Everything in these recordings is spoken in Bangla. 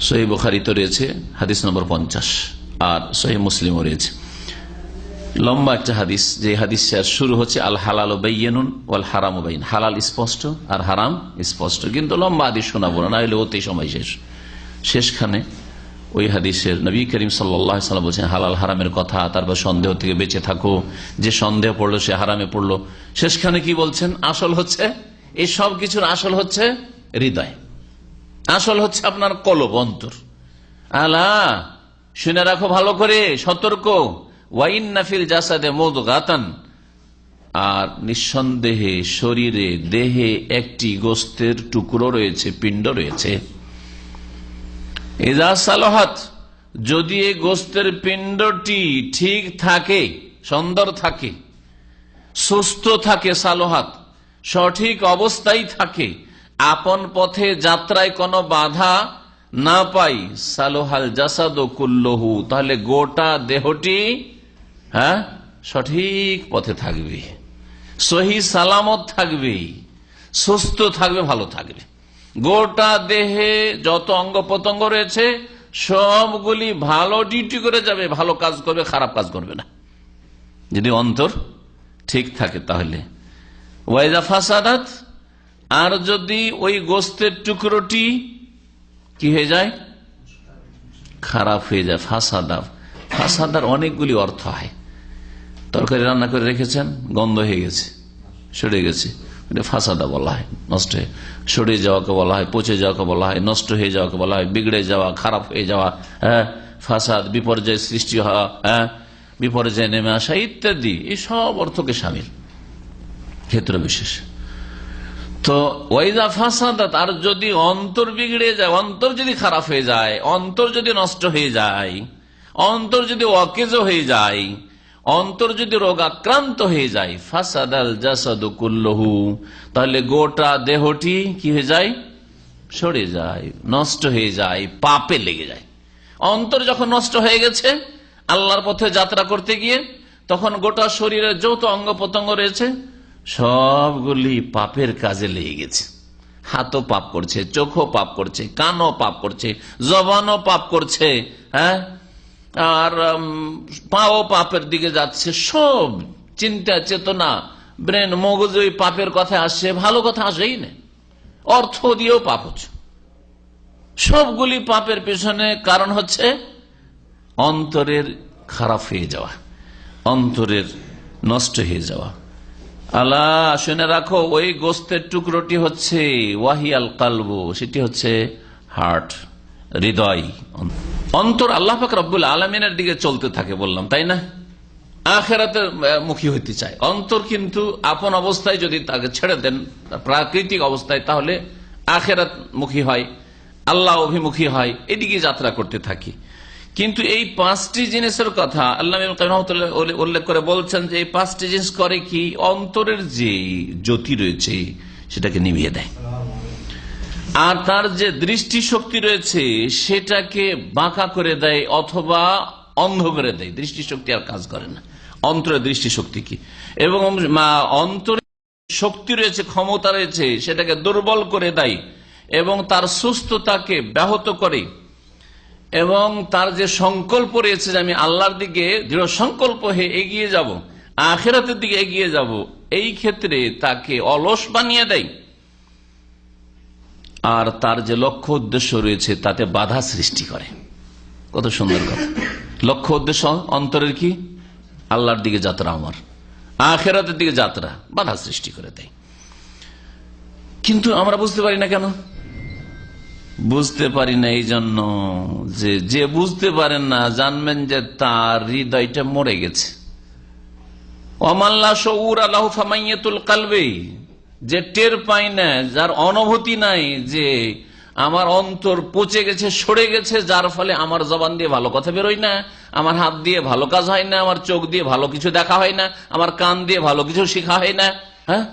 সহি বুখারিতে রয়েছে, হাদিস নম্বর পঞ্চাশ। আর সহি মুসলিমও রয়েছে। লম্বা একটা হাদিস, যে হাদিস শুরু হচ্ছে, আল হালাল বাইনুন ওয়াল হারাম বাইন হালাল স্পষ্ট আর হারাম স্পষ্ট, কিন্তু লম্বা হাদিস শোনাবো না হলে ওতেই সময় শেষ। শেষখানে ওই হাদিসের নবী করিম সাল্লাম বলছেন, হালাল হারামের কথা, তারপর সন্দেহ থেকে বেঁচে থাকো। যে সন্দেহ পড়ল, সে হারামে পড়ল। শেষখানে কি বলছেন? আসল হচ্ছে, এই সব কিছুর আসল হচ্ছে হৃদয়। আসল হচ্ছে আপনার কলব, অন্তর। আলা, শুনে রাখো ভালো করে, সতর্ক। ওয়াইন নাফিল জাসাদে মদ গাতান আর নিঃসন্দেহে শরীরে, দেহে একটি গোস্তের টুকরো রয়েছে, পিণ্ড রয়েছে। এজা যদি এই গোস্তের পিণ্ডটি ঠিক থাকে, সুন্দর থাকে, সুস্থ থাকে সালোহাত, সঠিক অবস্থায় থাকে আপন পথে যাত্রায় কোনো বাধা না পাই। সালোহাল জাসাদ কুল্লহু। তাহলে গোটা দেহটি হ্যাঁ সঠিক পথে থাকবে। সহি সালামত থাকবে। সুস্থ থাকবে, ভালো থাকবে। গোটা দেহে যত অঙ্গ প্রত্যঙ্গ রয়েছে, সবগুলি ভালো ডিউটি করে যাবে, ভালো কাজ করবে, খারাপ কাজ করবে না। যদি অন্তর ঠিক থাকে তাহলে। ওয়াইজা ফাসাদাত আর যদি ওই গোস্তের টুকরোটি কি হয়ে যায়? খারাপ হয়ে যায় ফাসাদা ফাসাদার অনেকগুলি অর্থ হয়। তরকারি রান্না করে রেখেছেন, গন্ধ হয়ে গেছে, সরে গেছে। ফাসাদা বলা হয়, নষ্ট হয়ে সরে যাওয়াকে বলা হয়, পচে যাওয়াকে বলা হয়, নষ্ট হয়ে যাওয়াকে বলা হয়, বিগড়ে যাওয়া, খারাপ হয়ে যাওয়া হ্যাঁ? ফাসাদ, বিপর্যয় সৃষ্টি হওয়া হ্যাঁ? বিপর্যয় নেমে আসা ইত্যাদি, এই সব অর্থকে সামিল। ক্ষেত্র বিশেষ তো ওয়াইজা ফাসাদাত, আর যদি অন্তর বিগড়ে যায়, অন্তর যদি খারাপ হয়ে যায়, অন্তর যদি নষ্ট হয়ে যায়, অন্তর যদি অকেজ হয়ে যায়, অন্তর যদি রোগ আক্রান্ত হয়ে যায়, ফাসাদাল জাসাদ কুল্লহু, তাহলে গোটা দেহটি কি হয়ে যায়? সরে যায়, নষ্ট হয়ে যায়, পাপে লেগে যায়। অন্তর যখন নষ্ট হয়ে গেছে, আল্লাহর পথে যাত্রা করতে গিয়ে, তখন গোটা শরীরের যৌথ অঙ্গ প্রত্যঙ্গ রয়েছে সবগুলি পাপের কাজে লেগে গেছে। হাতও পাপ করছে, চোখও পাপ করছে, কানও পাপ করছে, জবানও পাপ করছে হ্যাঁ? আর পাও পাপের দিকে যাচ্ছে, সব চিন্তা, চেতনা, ব্রেন, মগজ ওই পাপের কথা আসছে, ভালো কথা আসেই না। অর্থ দিয়েও পাপ হচ্ছে। সবগুলি পাপের পেছনে কারণ হচ্ছে অন্তরের খারাপ হয়ে যাওয়া, অন্তরের নষ্ট হয়ে যাওয়া। আল্লাহ, শুনে রাখো, ওই গোস্তের টুকরোটি হচ্ছে ওয়াহিয়াল কালবো, সেটি হচ্ছে হার্ট, হৃদয়। অন্তর আল্লাহ পাক রব্বুল আলমিনের দিকে চলতে থাকে বললাম, তাই না? আখেরাতের মুখী হইতে চায়। অন্তর কিন্তু আপন অবস্থায় যদি তাকে ছেড়ে দেন প্রাকৃতিক অবস্থায়, তাহলে আখেরাত মুখী হয়, আল্লাহ অভিমুখী হয়, এদিকে যাত্রা করতে থাকি। কিন্তু এই পাঁচটি জিনিসের কথা আল্লাহ উল্লেখ করে বলছেন যে এই পাঁচটি জিনিস করে কি অন্তরের যে জ্যোতি রয়েছে সেটাকে নিভিয়ে দেয়। আর তার যে দৃষ্টি শক্তি রয়েছে সেটাকে বাঁকা করে দেয় অথবা অন্ধ করে দেয়। দৃষ্টি শক্তি আর কাজ করে না। অন্তরের দৃষ্টি শক্তি কি? এবং অন্তরের শক্তি রয়েছে, ক্ষমতা রয়েছে, সেটাকে দুর্বল করে দেয় এবং তার সুস্থতাকে ব্যাহত করে। এবং তার যে সংকল্প রয়েছে যে আমি আল্লাহর দিকে দৃঢ় সংকল্প হয়ে এগিয়ে যাব, আখেরাতের দিকে এগিয়ে যাব, এই ক্ষেত্রে তাকে অলস বানিয়ে দেয়। আর তার যে লক্ষ্য উদ্দেশ্য রয়েছে, তাতে বাধা সৃষ্টি করে। কত সুন্দর কথা। লক্ষ্য উদ্দেশ্য অন্তরের কি? আল্লাহর দিকে যাত্রা আমার আখেরাতের দিকে যাত্রা বাধা সৃষ্টি করে দেয়। কিন্তু আমরা বুঝতে পারি না কেন? বুঝতে পারি না এই জন্য যে যে বুঝতে পারেন না, জানবেন যে তার হৃদয়টা মরে গেছে। অমাল্লা সৌর আল্লাহ ফামাইয়াতুল কালবে। যে টের পাই না, যার অনুভূতি নাই যে আমার অন্তর পচে গেছে, সরে গেছে, যার ফলে আমার জবান দিয়ে ভালো কথা বেরোয় না, আমার হাত দিয়ে ভালো কাজ হয় না, আমার চোখ দিয়ে ভালো কিছু দেখা হয় না, আমার কান দিয়ে ভালো কিছু শেখা হয় না হ্যাঁ?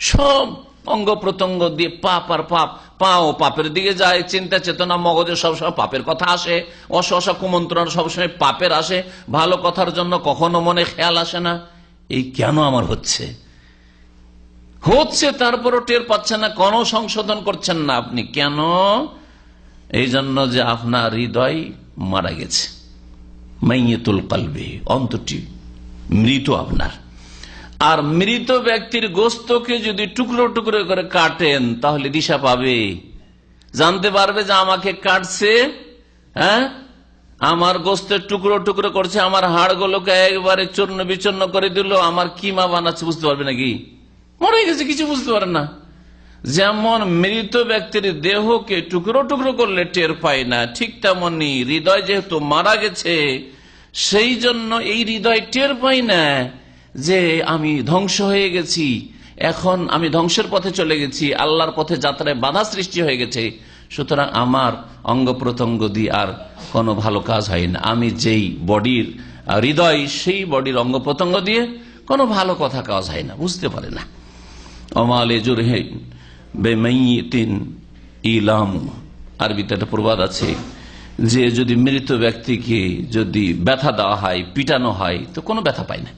সব অঙ্গ প্রত্যঙ্গ দিয়ে পাপ আর পাপ, পাও পাপের দিকে যায়, চিন্তা চেতনা, মগজে সবসময় পাপের কথা আসে অসা কুমন্ত্রণ সবসময় পাপের আসে, ভালো কথার জন্য কখনো মনে খেয়াল আসে না। এই কেন আমার হচ্ছে? হচ্ছে তারপরও টের পাচ্ছেন না, কোন সংশোধন করছেন না আপনি। কেন? এই জন্য যে আপনার হৃদয় মারা গেছে। মাইয়েতুল কালবে অন্তটি মৃত আপনার। আর মৃত ব্যক্তির গোস্তকে যদি টুকরো টুকরো করে কাটেন, তাহলে দিশা পাবে। জানতে পারবে যে আমাকে কাটছে হ্যাঁ? আমার গোস্তের টুকরো টুকরো করছে, আমার হাড়গুলোকে একবারে চূর্ণ বিচূর্ণ করে দিল, আমার কিমা বানাচ্ছে, বুঝতে পারবে নাকি? মরে গেছে, কিছু বুঝতে পারে না। যেমন মৃত ব্যক্তির দেহকে টুকরো টুকরো করলে টের পায় না, ঠিক তেমনি হৃদয় যেহেতু মারা গেছে, সেই জন্য এই হৃদয় টের পাই না। যে আমি ধ্বংস হয়ে গেছি, এখন আমি ধ্বংসের পথে চলে গেছি, আল্লাহর পথে যাত্রায় বাধা সৃষ্টি হয়ে গেছে, সুতরাং আমার অঙ্গ প্রত্যঙ্গ দিয়ে আর কোনো ভালো কাজ হয় না। আমি যেই বডির হৃদয়, সেই বডির অঙ্গ প্রত্যঙ্গ দিয়ে কোনো ভালো কথা কাজ হয় না, বুঝতে পারে না। অমালে জুরহে বেমাইতিন ইলামু। আরবিতে একটা প্রবাদ আছে, যে যদি মৃত ব্যক্তিকে যদি ব্যথা দেওয়া হয়, পিটানো হয়, তো কোনো ব্যথা পায় না।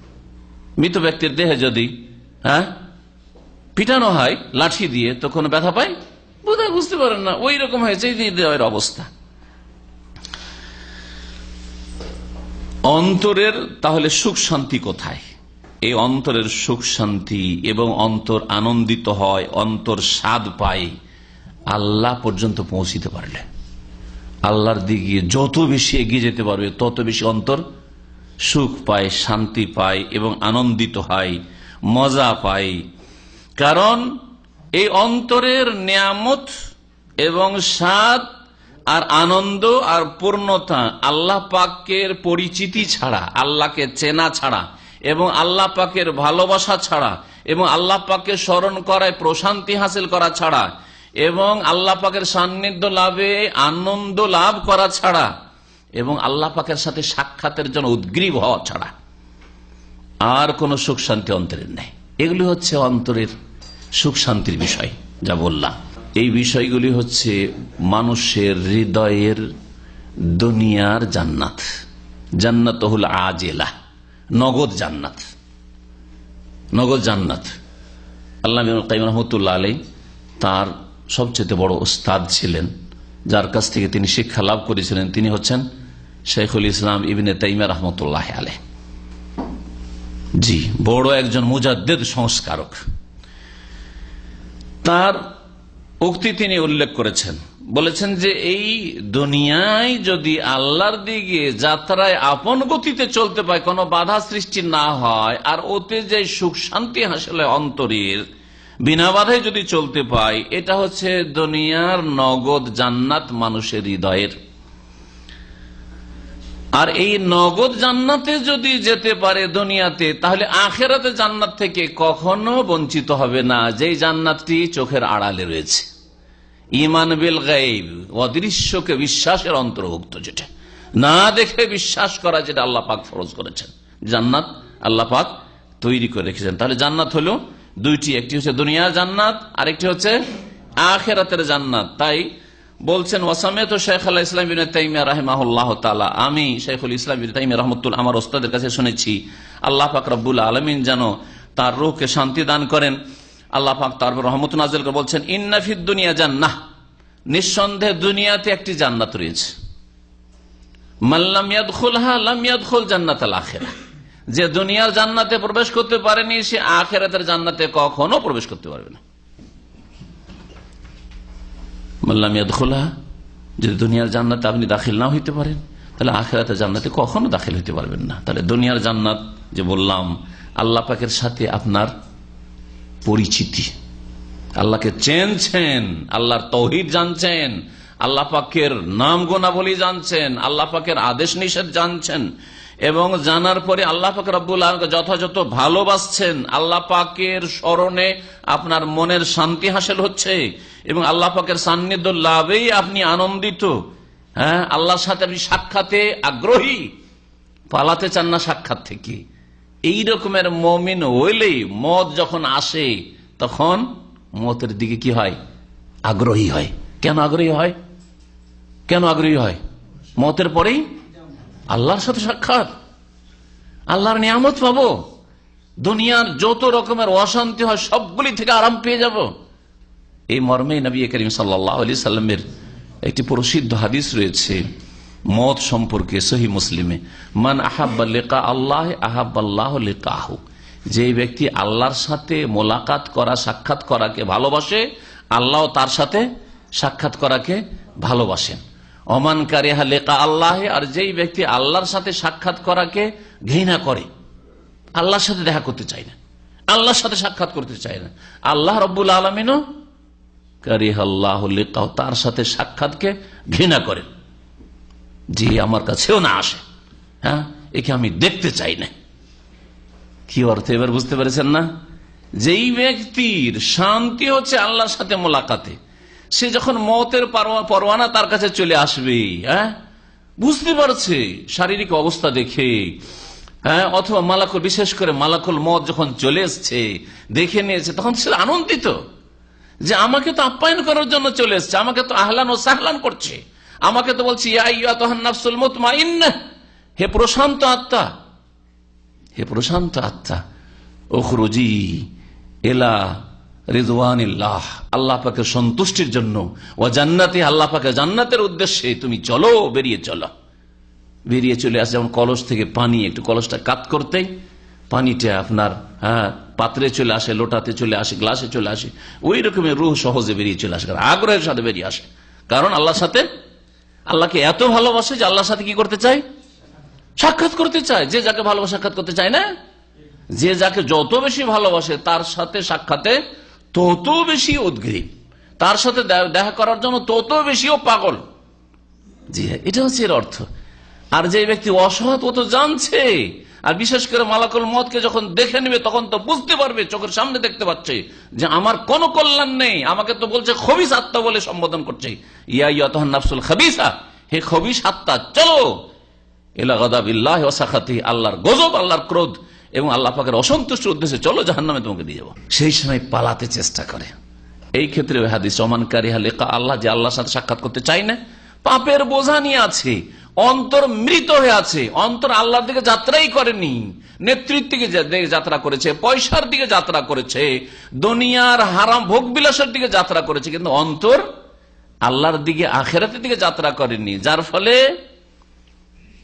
মৃত ব্যক্তির দেহে যদি হ্যাঁ পিটানো হয়, লাঠি দিয়ে, তো কোনো ব্যথা পায়? বোধহয় বুঝতে পারেন না, ওই রকম হয়েছে হৃদয়ের অবস্থা। অন্তরের, তাহলে সুখ শান্তি কোথায়? এই অন্তরের সুখ শান্তি এবং অন্তর আনন্দিত হয়, অন্তর স্বাদ পায়, আল্লাহ পর্যন্ত পৌঁছিতে পারলে। আল্লাহর দিকে যত বেশি এগিয়ে যেতে পারবে, তত বেশি অন্তর সুখ পায়, শান্তি পায় এবং আনন্দিত হয়, মজা পায়। কারণ এই অন্তরের নিয়ামত এবং স্বাদ আর আনন্দ আর পূর্ণতা আল্লাহ পাকের পরিচিতি ছাড়া, আল্লাহকে চেনা ছাড়া এবং আল্লাহ পাকের ভালোবাসা ছাড়া এবং আল্লাহ পাককে স্মরণ করায়, প্রশান্তি হাসিল করা ছাড়া এবং আল্লাহ পাকের সান্নিধ্য লাভে আনন্দ লাভ করা ছাড়া এবং আল্লাহ পাকের সাথে সাক্ষাতের জন্য উদ্গ্রীব হওয়া ছাড়া আর কোন সুখ শান্তি অন্তরের নেই। এগুলি হচ্ছে অন্তরের সুখ শান্তির বিষয়, যা বললাম। এই বিষয়গুলি হচ্ছে মানুষের হৃদয়ের দুনিয়ার জান্নাত। জান্নাত হল আজেলা, নগদ জান্নাত। নগদ জান্নাত। আল্লাহ কাইম রহমতুল্লাহ আলী তার সবচেয়ে বড় ওস্তাদ ছিলেন, যার কাছ থেকে তিনি শিক্ষা লাভ করেছিলেন। তিনি হচ্ছেন শেখুল ইসলাম ইবিনে তাইমা রহমতুল্লাহ আলে জি, বড় একজন মুজাদ্দেদ সংস্কারক। তার উক্তি তিনি উল্লেখ করেছেন। বলেছেন যে এই দুনিয়ায় যদি আল্লাহর দিকে যাত্রায় আপন গতিতে চলতে পায়, কোনো বাধা সৃষ্টি না হয়, আর ওতে যে সুখ শান্তি হাসলে অন্তরের, বিনা বাধায় যদি চলতে পায়, এটা হচ্ছে দুনিয়ার নগদ জান্নাত মানুষের হৃদয়ের। আর এই নগদ জান্নাতে যদি যেতে পারে দুনিয়াতে, তাহলে আখেরাতে জান্নাত থেকে কখনো বঞ্চিত হবে না, যেই জান্নাতটি চোখের আড়ালে রয়েছে। ইমান বিল গাইব অদৃশ্যকে বিশ্বাসের অন্তর্ভুক্ত যেটা। না দেখে বিশ্বাস করা যেটা আল্লাহ পাক ফরজ করেছেন। জান্নাত আল্লাহ পাক তৈরি করে রেখেছেন। তাহলে জান্নাত হলো দুইটি, একটি হচ্ছে দুনিয়ার জান্নাত, আরেকটি হচ্ছে আখেরাতের জান্নাত। তাই বলছেন ওয়াসামে তো শেখ আল্লাহ ইসলাম বিন তাইমিয়া রাহমাহুল্লাহ আমি শেখুল ইসলাম বিন তাইমিয়া রহমতুল আমার ওস্তাদের কাছে শুনেছি, আল্লাহ পাক রব্বুল আলমিন যেন তার রোহকে শান্তি দান করেন। আল্লাহ পাক তার রহমত নাজিল বলছেন ইন্নাফিদ দুনিয়া জান্নাহ। নিঃসন্দেহে দুনিয়াতে একটি জান্নাত রয়েছে। মাল্লাম ইয়াদখুলহা, লাম ইয়াদখুল জান্নাত আল যে দুনিয়ার জান্নাতে প্রবেশ করতে পারেনি, সে আখেরাতের জান্নাতে কখনো প্রবেশ করতে পারবে না। মাল্লাম ইয়াদখুলহা, যদি দুনিয়ার জান্নাতে আপনি দাখিল না হইতে পারেন, তাহলে আখেরাতে জান্নাতে কখনো দাখিল হইতে পারবেন না। তাহলে দুনিয়ার জান্নাত যে বললাম, আল্লাহ পাকের সাথে আপনার পরিচিতি। আল্লাহকে চেনছেন, আল্লাহর তৌহিদ জানছেন আল্লাহ পাকের নাম গোনাবলী জানছেন, আল্লাহ পাকের আদেশ নিষেধ জানছেন, এবং জানার পরে আল্লাহ পাক রব্বুল আলমকে যথাযথ ভালোবাসছেন। আল্লাহ পাকের স্মরণে আপনার মনের শান্তি হাসিল হচ্ছে, এবং আল্লাহ পাকের সান্নিধ্য লাভেই আপনি আনন্দিত। হ্যাঁ আল্লাহর সাথে আপনি সাক্ষাতে আগ্রহী, পালাতে চান না সাক্ষাৎ থেকে। এই রকমের মমিন হইলেই মদ যখন আসে, তখন মতের দিকে কি হয়? আগ্রহী হয়। কেন আগ্রহী হয়? কেন আগ্রহী হয়? মতের পরেই আল্লাহর সাথে সাক্ষাৎ। আল্লাহর নিয়ামত পাবো। দুনিয়ার যত রকমের অশান্তি হয়, সবগুলি থেকে আরাম পেয়ে যাব। এই মর্মে নবী করিম আলি সাল্লামের একটি প্রসিদ্ধ হাদিস রয়েছে, মত সম্পর্কে সহি মুসলিমে, মান আহাব্বা আল্লাহ আহাব্বাল্লাহ লেকাহু। যে ব্যক্তি আল্লাহর সাথে মোলাকাত করা, সাক্ষাৎ করাকে ভালোবাসে, আল্লাহ তার সাথে সাক্ষাৎ করাকে ভালোবাসেন। অমান কারিহা লেকা আল্লাহ, আর যেই ব্যক্তি আল্লাহর সাথে সাক্ষাৎ করাকে ঘৃণা করে, আল্লাহর সাথে দেখা করতে চায় না। আল্লাহর সাথে সাক্ষাৎ করতে চায় না। আল্লাহ রব্বুল লেকাহ, তার সাথে সাক্ষাৎকে ঘৃণা করেন। যে আমার কাছেও না আসে। হ্যাঁ একে আমি দেখতে চাই না। কি অর্থ এবার বুঝতে পেরেছেন না? যেই ব্যক্তির শান্তি হচ্ছে আল্লাহর সাথে মোলাকাতে সে যখন মতের পরোয়ানা তার কাছে চলে আসবে হ্যাঁ? বুঝতে পারছে শারীরিক অবস্থা দেখে হ্যাঁ? অথবা মালাকুল, বিশেষ করে মালাকুল মত যখন চলে এসছে, দেখে নিয়েছে, তখন সে আনন্দিত যে আমাকে তো আপ্যায়ন করার জন্য চলে এসছে, আমাকে তো আহলান ও সাহলান করছে। আমাকে তো বলছি হে প্রশান্ত আত্মা, হে প্রশান্ত আত্মা ওখরুজি এলা রিজওয়ানিল্লাহ আল্লাহ পাকে সন্তুষ্টির জন্য। ও জান্নাতে, আল্লাহ পাকে জান্নাতের উদ্দেশ্যে তুমি চলো, বেরিয়ে চলো। বেরিয়ে চলে আসে, যেমন কলস থেকে পানি, একটু কলসটা কাত করতেই পানিটা আপনার হ্যাঁ পাত্রে চলে আসে, লোটাতে চলে আসে, গ্লাসে চলে আসে। ওই রকমের রুহ সহজে বেরিয়ে চলে আসে আগ্রহের সাথে বেরিয়ে আসে। কারণ আল্লাহর সাথে, আল্লাহকে এত ভালোবাসে যে আল্লাহর সাথে কি করতে চায়? সাক্ষাৎ করতে চায়। যে যাকে ভালোবাসা সাক্ষাৎ করতে চায় না? যে যাকে যত বেশি ভালোবাসে, তার সাথে সাক্ষাতে তত বেশি উদ্গ্রীব। তার সাথে দেখা করার জন্য তত বেশিও পাগল। জি হ্যাঁ এটা হচ্ছে এর অর্থ। আর যে ব্যক্তি অসহাত ও তো জানছে, আর বিশেষ করে মালাকুল মতকে যখন দেখে নেবে, তখন তো বুঝতে পারবে, চোখের সামনে দেখতে পাচ্ছে যে আমার কোনো কল্যাণ নেই, আমাকে তো বলছে খবিস আত্মা বলে সম্বোধন করছে। ইয়া ইয়তহান নাফসুল খাবিসা, হে খবিস আত্মা, চলো। এলা গদাবিল্লাহ ওসাখাতি আল্লাহর গজব, আল্লাহর ক্রোধ এবং আল্লাহ পাকের অসন্তুষ্ট উদ্দেশ্যে চলো জাহান নামে তোমাকে দিয়ে যাব। সেই সময় পালাতে চেষ্টা করে। এই ক্ষেত্রে ওই হাদিস অমানকারী লেখা আল্লাহ, যে আল্লাহর সাথে সাক্ষাৎ করতে চাই না, পাপের বোঝা নিয়ে আছে, অন্তর মৃত হয়ে আছে, অন্তর আল্লাহর দিকে যাত্রাই করেনি নেতৃত্ব দিকে যাত্রা করেছে, পয়সার দিকে যাত্রা করেছে, দুনিয়ার ভোগ বিলাসের দিকে যাত্রা করেছে, কিন্তু অন্তর আল্লাহর দিকে, আখেরাতের দিকে যাত্রা করেনি, যার ফলে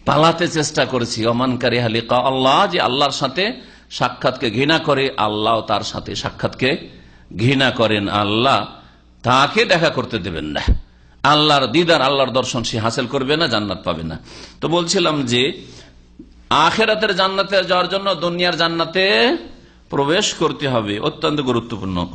পালাতে চেষ্টা করেছি। অমানকারী হালিকা আল্লাহ, যে আল্লাহর সাথে সাক্ষাৎকে ঘৃণা করে, আল্লাহ তার সাথে সাক্ষাৎকে ঘৃণা করেন। আল্লাহ তাকে দেখা করতে দেবেন না। আল্লাহর দিদার, আল্লাহর দর্শন সে হাসিল করবে না, জান্নাত পাবে না। তো বলছিলাম যে, আখেরাতের জান্নাতে যাওয়ার জন্য দুনিয়ার জান্নাতে প্রবেশ করতে হবে অত্যন্ত গুরুত্বপূর্ণ